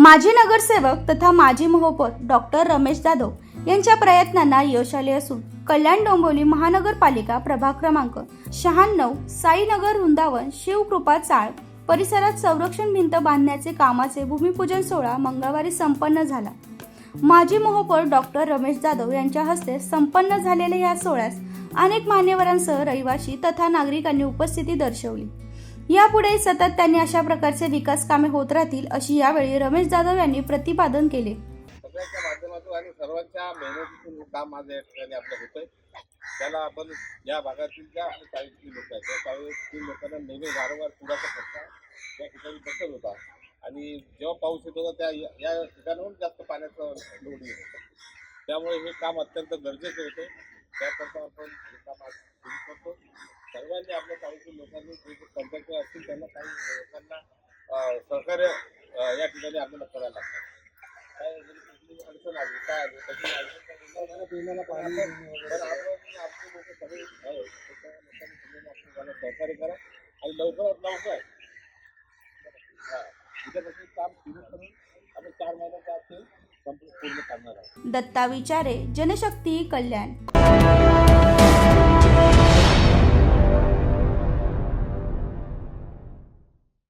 माजी नगरसेवक तथा माजी महापौर डॉक्टर रमेश जाधव यांच्या प्रयत्नांना यश आले असून कल्याण डोंबिवली महानगरपालिका प्रभाग क्रमांक शहाण्णव साईनगर वृंदावन शिवकृपा चाळ परिसरात संरक्षण भिंत बांधण्याचे कामाचे भूमिपूजन सोहळा मंगळवारी संपन्न झाला. माजी महापौर डॉक्टर रमेश जाधव यांच्या हस्ते संपन्न झालेल्या या सोहळ्यास अनेक मान्यवरांसह रहिवासी तथा नागरिकांनी उपस्थिती दर्शवली. यापुढे सतत त्यांनी अशा प्रकारचे विकास कामे होत राहतील अशी यावेळी रमेश जाधव यांनी प्रतिपादन केले. सगळ्यांच्या माध्यमातून आणि सर्वांच्या मेहनतीतून काम आज या ठिकाणी आपलं होतंय त्याला आपण या भागातील ज्या चाळीसची लोक आहेत त्या चाळीसतील लोकांना नेहमी वारंवार पुराचा फटका या ठिकाणी बसत होता. आणि जेव्हा पाऊस येत होता त्या या- ठिकाणाहून जास्त पाण्याचं लोड येत होतं. त्यामुळे हे काम अत्यंत गरजेचं होतं. त्याकरता आपण हे काम आज सर्वांनी आपल्या चाळीतील लोकांनी जे जे कॉन्ट्रॅक्टर असतील त्यांना काही लोकांना सहकार्य या ठिकाणी आपल्याला करायला लागतं. काय जरी कुठली अडचण आली? काय आली कधी अडचण पिण्याला पाणी तर आपण आपले लोक सगळे आहे त्या लोकांनी सगळ्यांनी आपण त्याला सहकार्य करा आणि लवकरात लवकर उद्यापासून काम सुरू करून आपण चार आहोत. दत्ता विचारे जनशक्ती कल्याण.